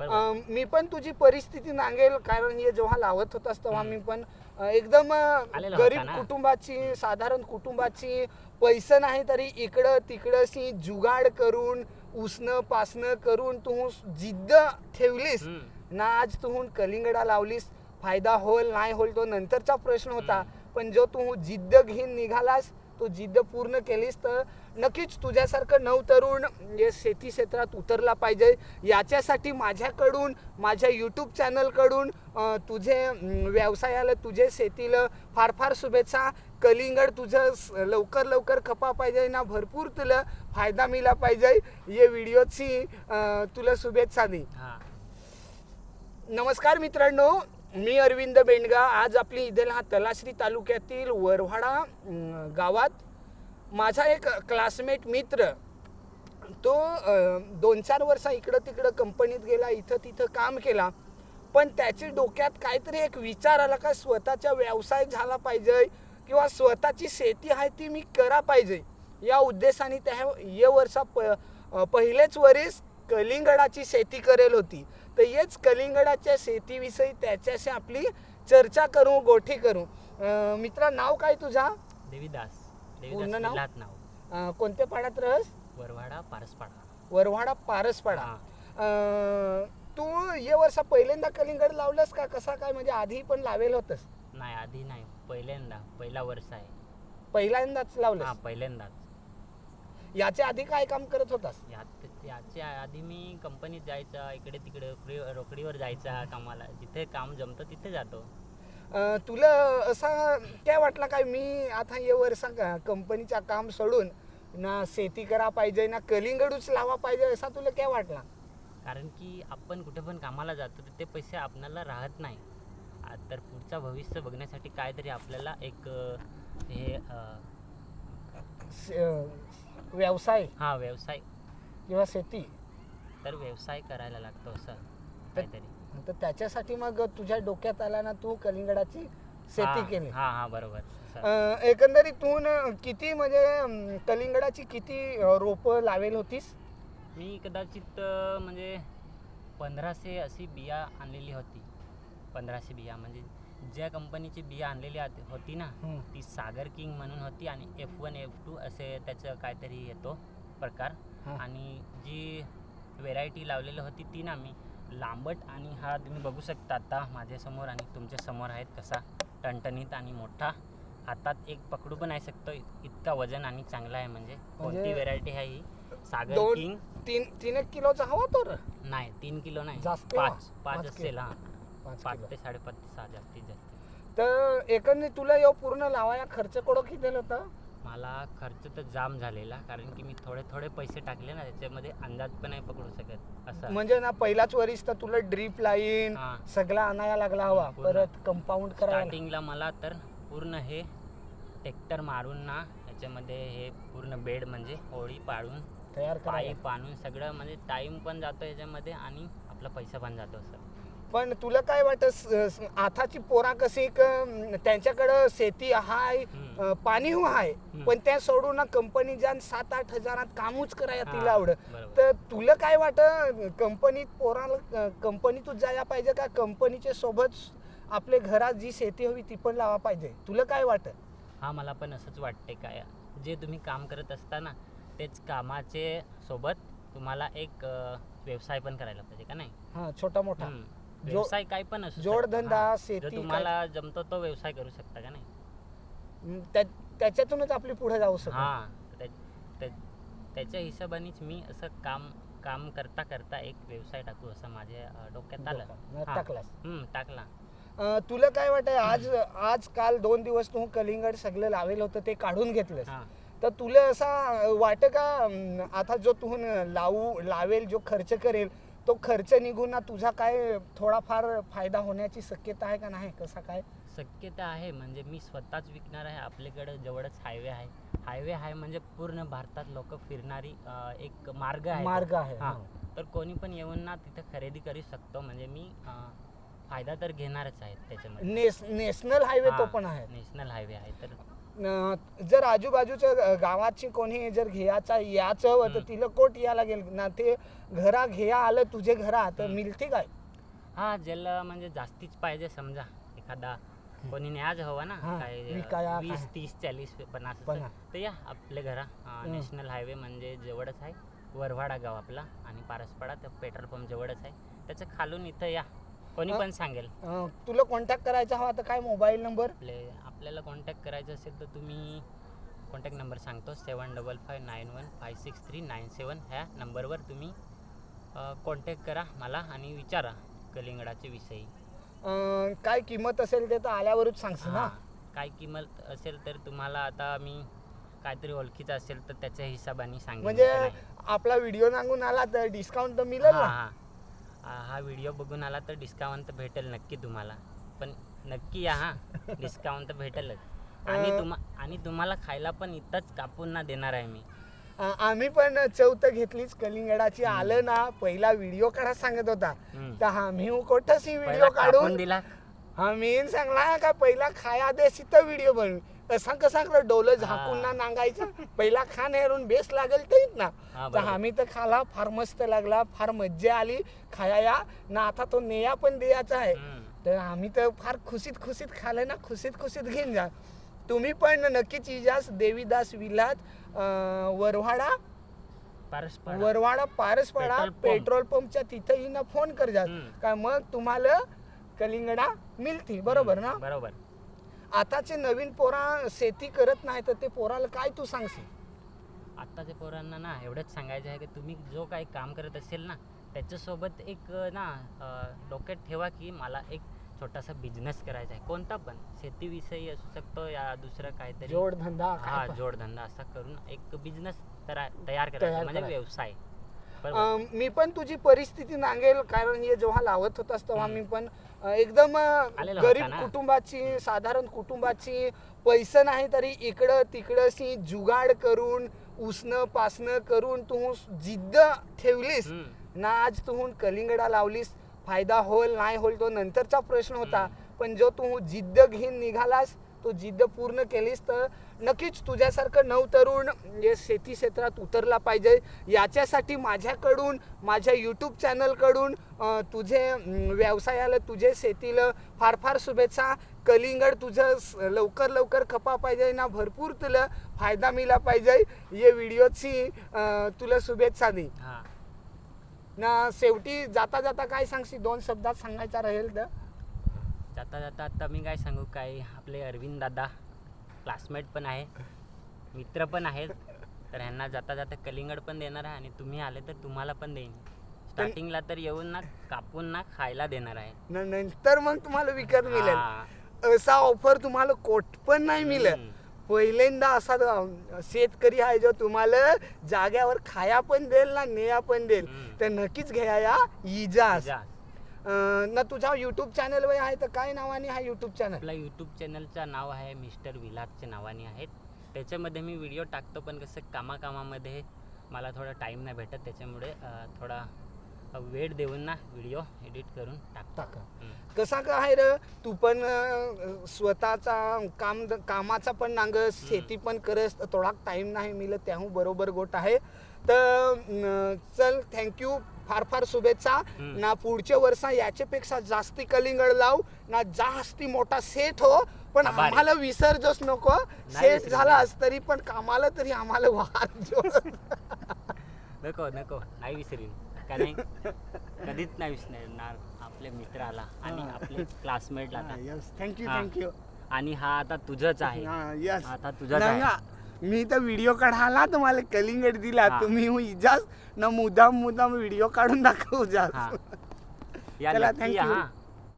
अं, मी पण तुझी परिस्थिती नांगेल कारण हे जेव्हा लावत होतास तेव्हा. मी पण अं, एकदम अं, आलेला गरीब ना. कुटुंबाची साधारण कुटुंबाची पैसे नाही तरी इकडं तिकडं शी जुगाड करून उसणं पासणं करून तू जिद्द ठेवलीस हम्म. ना आज तू कलिंगडा लावलीस फायदा होईल नाही होईल तो नंतरचा प्रश्न होता. पण जो तू जिद्द घेऊन निघालास तो जिद्द पूर्ण केलीस तर नक्कीच तुझ्यासारखं नव तरुण हे शेती क्षेत्रात उतरला पाहिजे. याच्यासाठी माझ्याकडून माझ्या यूट्यूब चॅनलकडून तुझे व्यवसायाला तुझे शेतीला फार फार शुभेच्छा. कलिंगड तुझं लवकर लवकर खपा पाहिजे ना भरपूर तुला फायदा मिळाला पाहिजे. ये व्हिडिओची तुला शुभेच्छा दे नमस्कार मित्रांनो. मी अरविंद बेंडगा आज आपली इदेला हा तलासरी तालुक्यातील वरवाडा गावात माझा एक क्लासमेट मित्र तो दोन चार वर्ष इकडं तिकडं कंपनीत गेला इथं तिथं काम केला पण त्याच्या डोक्यात काहीतरी एक विचार आला का स्वतःचा व्यवसाय झाला पाहिजे किंवा स्वतःची शेती आहे ती मी करा पाहिजे. या उद्देशाने त्या या वर्षा प पहिलेच वरीस कलिंगडाची शेती करेल होती. तर हेच कलिंगडाच्या शेतीविषयी त्याच्याशी आपली चर्चा करू गोठी करू. मित्रा नाव काय तुझा? देवीदास. पूर्ण देवीदास नाव? नाव. अं, कोणत्या पाड्यात रहस? वरवाडा पारसपाडा. वरवाडा पारसपाडा. हा. अं, तू ये वर्षा पहिल्यांदा कलिंगड लावलंस का? कसा काय? म्हणजे आधी पण लावेल होतस? नाही आधी नाही. पहिल्यांदा. पहिला वर्ष आहे. पहिल्यांदाच हा लावलंस पहिल्यांदाच. याच्या आधी काय काम करत होतास? यात याच्या आधी मी कंपनीत जायचा इकडे तिकडे रोकडी रोकडीवर जायचा कामाला. जिथे काम जमतं तिथे जातो. अं, तुला असा काय वाटला काय? मी आता ये वर्षा कंपनीचा काम सोडून ना शेती करा पाहिजे ना कलिंगडूच लावा पाहिजे असा तुला काय वाटला? कारण की आपण कुठे पण कामाला जातो तर ते पैसे आपल्याला राहत नाही. आ, तर पुढचा भविष्य बघण्यासाठी काहीतरी आपल्याला एक अ, हे अ, अं, व्यवसाय हा व्यवसाय. किंवा शेती. तर व्यवसाय करायला लागतो असं तर- काहीतरी. तर त्याच्यासाठी मग तुझ्या डोक्यात आला ना तू कलिंगडाची शेती हा, केली. हा हा बरोबर. अं, एकंदरीत तू न किती म्हणजे अं, कलिंगडाची किती रोप लावेल होतीस? मी कदाचित अ, म्हणजे पंधराशे अशी बिया आणलेली होती. पंधराशे बिया म्हणजे ज्या कंपनीची बिया आणलेली आत- होती ना हम्म. ती सागर किंग म्हणून होती आणि एफ वन एफ टू असे त्याचं काहीतरी येतो प्रकार हा. आणि जी व्हेरायटी लावलेली होती ती ना मी लांबट आणि हा तुम्ही बघू शकता आता माझ्यासमोर आणि तुमच्यासमोर आहेत कसा टणटणीत आणि मोठा हातात एक पकडू पण आहे शकतो इत- इतका वजन आणि चांगला आहे म्हणजे कोणती म्हणजे व्हेरायटी आहे ही सागर दोन किंग तीन तीन एक किलोचा हवा तो रे? नाही तीन किलो नाही जास्त पाच पाच पाच किलो. असेल हा पाच पाच किलो. ते साडेपाच ते सहा जास्तीत जास्त तर एकंदरीत तुला यो पूर्ण लावाया खर्च कडो किती दिला होता मला खर्च तर जाम झालेला कारण की मी थोडे थोडे पैसे टाकले ना त्याच्यामध्ये अंदाज पण नाही पकडू शकत असं म्हणजे ना पहिलाच वरीस तर तुला ड्रीप लाईन हा. सगळा आणायला लागला हवा पूर्ण. परत कंपाऊंड करायला स्टार्टिंगला मला तर पूर्ण हे ट्रॅक्टर मारून ना याच्यामध्ये हे पूर्ण बेड म्हणजे होळी पाडून तयार करायला पाईप आणून सगळं म्हणजे टाइम पण जातो याच्यामध्ये आणि आपला पैसा पण जातो असं पण तुला काय वाटत आताची पोरा कशी क- त्यांच्याकडं शेती हाय पाणी हो हाय पण त्या सोडून ना कंपनी जाण सात आठ हजारात कामच करायला तिला आवड. तर तुला काय वाटत कंपनीत पोराला कंपनीतच जायला पाहिजे का कंपनीच्या सोबत आपल्या घरात जी शेती हवी ती पण लावा पाहिजे? तुला काय वाटत? हा मला पण असंच वाटते काय. जे तुम्ही काम करत असताना तेच कामाचे सोबत तुम्हाला एक व्यवसाय पण करायला पाहिजे का नाही? हा छोटा मोठा व्यवसाय काय पण असू शकतो. जोडधंदा, हा. शेती तुम्हाला जमतो तो व्यवसाय करू शकता का नाही त्या- त्याच्यातूनच आपली पुढे जाऊ शकतो हा त्या- त्या- त्याच्या हिशोबानेच मी असं काम काम करता करता एक व्यवसाय टाकू असं माझ्या अ, डोक्यात आलं डोक्यात. हा. टाकलास. हम्म, टाकला अं, तुला काय वाटत आज आज काल दोन दिवस तू कलिंगड सगळं लावेल होतं ते काढून घेतलंस हा तर तुला असा वाट का अं, आता जो तू न- लावू लावेल जो खर्च करेल तो खर्च निघून ना तुझा काय थोडाफार फायदा होण्याची शक्यता आहे का नाही? कसा काय? शक्यता आहे म्हणजे मी स्वतःच विकणार आहे आपल्याकडे जवळच हायवे आहे. हायवे आहे म्हणजे पूर्ण भारतात लोक फिरणारी अ, एक मार्ग आहे. मार्ग आहे, हा. तर कोणी पण येऊन ना तिथे खरेदी करू शकतो म्हणजे मी अ, फायदा तर घेणारच आहे त्याच्यामध्ये. नेस नॅशनल हायवे तो हा, पण आहे. नॅशनल हायवे आहे तर जर आजूबाजूच्या गावाची कोणी जर घ्यायचा याचं हवं तर. तिला कोट या लागेल ना ते घरा घ्या आलं तुझे घरा तर. मिळते काय हा ज्याला म्हणजे जास्तीच पाहिजे समजा एखादा कोणी न्याज हवा ना हा, काय विकाया वीस काय. तीस चाळीस पन्नास असं. पन्नास. तर या आपल्या घरा नॅशनल हायवे म्हणजे जवळच आहे वरवाडा गाव आपला आणि पारसपाडा तर पेट्रोल पंप जवळच आहे त्याच्या खालून इथं या कोणी पण सांगेल. अं, तुला कॉन्टॅक्ट करायचा हवा तर काय मोबाईल नंबर आपले आपल्याला कॉन्टॅक्ट करायचं असेल तर तुम्ही कॉन्टॅक्ट नंबर सांगतो seven double five nine one five six three nine seven ह्या नंबरवर तुम्ही कॉन्टॅक्ट करा मला आणि विचारा कलिंगडाच्या विषयी. काय किंमत असेल ते तर आल्यावरच सांगशील ना? हा, काय किंमत असेल तर तुम्हाला आता मी काहीतरी ओळखीचं असेल तर त्याच्या हिशोबाने सांगेन. म्हणजे नाही. आपला व्हिडिओ सांगून आला तर डिस्काउंट तर मिळेल हा, ना हा. हा व्हिडिओ बघून आला तर डिस्काउंट भेटेल नक्की तुम्हाला. पण नक्की या हा. डिस्काउंट भेटेलच. आणि तुम्हा आणि तुम्हाला खायला पण इथंच कापून ना देणार आहे मी. आम्ही पण चौथ घेतलीच कलिंगडाची. आलं ना पहिला व्हिडिओ काढा सांगत होता. तर आम्ही कोठसी व्हिडिओ काढून दिला. हा मी सांगला का पहिला खाया देशी तर व्हिडिओ बनवू असा कसा कर डोलं झाकून ना. नांगायचं? पहिला खा नेरून बेस लागेल तेच ना. तर. आम्ही तर खाला फार मस्त लागला फार मज्जा आली. खाया ना आता तो नेया पण द्यायचा आहे. तर आम्ही तर फार खुशीत खुशीत खाल्लं ना खुशीत खुशीत घेऊन जा. तुम्ही पण नक्कीच इजास Devidas विलात Varwada Varwada Paraspada petrol pump. Petrol पंपच्या तिथं ना फोन कर जा. काय मग तुम्हाला कलिंगडा मिळते बरोबर ना? बरोबर. आताचे नवीन पोरा शेती करत नाही तर ते पोराला काय तू सांगशील आत्ताच्या पोरांना ना एवढंच सांगायचं आहे की तुम्ही जो काही काम करत असेल ना त्याच्यासोबत एक ना अं, डोक्यात ठेवा की मला एक छोटासा बिझनेस करायचा आहे कोणता पण शेतीविषयी असू शकतो या दुसरं काहीतरी जोडधंदा हा काय पण. जोडधंदा असा करून एक बिझनेस तयार करायचा म्हणजे करायचा. व्यवसाय. अं, मी पण तुझी परिस्थिती नांगेल कारण हे जेव्हा लावत होतास तेव्हा. मी पण अं, एकदम अं, आलेला गरीब ना. कुटुंबाची साधारण कुटुंबाची पैसे नाही तरी इकडं तिकडं शी जुगाड करून उसणं पासणं करून तू जिद्द ठेवलीस हम्म. ना आज तू कलिंगडा लावलीस फायदा होईल नाही होईल तो नंतरचा प्रश्न होता. पण जो तू जिद्द घेऊन निघालास तो जिद्द पूर्ण केलीस तर नक्कीच तुझ्यासारखं नवतरुण जे शेती क्षेत्रात उतरला पाहिजे. याच्यासाठी माझ्याकडून माझ्या यूट्यूब चॅनलकडून तुझे व्यवसायाला तुझे शेतीला फार फार शुभेच्छा. कलिंगड तुझं लवकर लवकर खपा पाहिजे ना भरपूर तुला फायदा मिळाला पाहिजे. ये व्हिडिओची तुला शुभेच्छा दे. ना शेवटी जाता जाता काय सांगशी दोन शब्दात सांगायचा राहील तर? जाता जाता आता मी काय सांगू काय आपले अरविंद दादा क्लासमेट पण आहे मित्र पण आहेत तर ह्यांना जाता जाता कलिंगड पण देणार आहे आणि तुम्ही आले तर तुम्हाला पण देईन स्टार्टिंगला तर येऊन ना कापून ना खायला देणार आहे न- नंतर मग तुम्हाला विकत मिळेल. असा ऑफर तुम्हाला कोट पण नाही मिळेल. पहिल्यांदा असा अं, शेतकरी आहे जो तुम्हाला जाग्यावर खाया पण देईल ना नेया पण देईल हम्म. तर नक्कीच घ्या या इजास जा. अं, ना तुझा युट्यूब चॅनल वय आहे तर काय नावाने हा युट्यूब चॅनल आपला यूट्यूब चॅनलचं नाव आहे मिस्टर विलासच्या नावाने आहेत. त्याच्यामध्ये मी व्हिडिओ टाकतो पण कसं कामाकामामध्ये मला थोडा टाईम नाही भेटत त्याच्यामुळे अं, थोडा वेळ देऊन ना व्हिडिओ एडिट करून टाकतो. टाका. हम्म. कसा का आहे र? तू पण अं, स्वतःचा काम कामाचा पण नांग शेती पण करस थोडा टाइम नाही मिळत त्याहून बरोबर गोट आहे. तर चल थँक्यू फार फार शुभेच्छा. ना पुढच्या वर्षा याच्यापेक्षा जास्ती कलिंगड लाव ना जास्ती मोठा सेट हो. पण. आम्हाला विसर्जोच नको. सेट. झालास तरी पण कामाला तरी आम्हाला जो नको नको. नाही विसरीन. का नाही? कधीच नाही विसरणार आपल्या मित्राला आणि. आपले क्लासमेटला यस थँक्यू. थँक्यू आणि हा आता तुझंच आहे. यस आता नंगा मी तर व्हिडिओ काढाला तुम्हाला कलिंगड दिला हा. तुम्ही हो इजाज ना मुदाम मुदाम व्हिडिओ काढून दाखवू जा या चला, नक्की thank या you. हा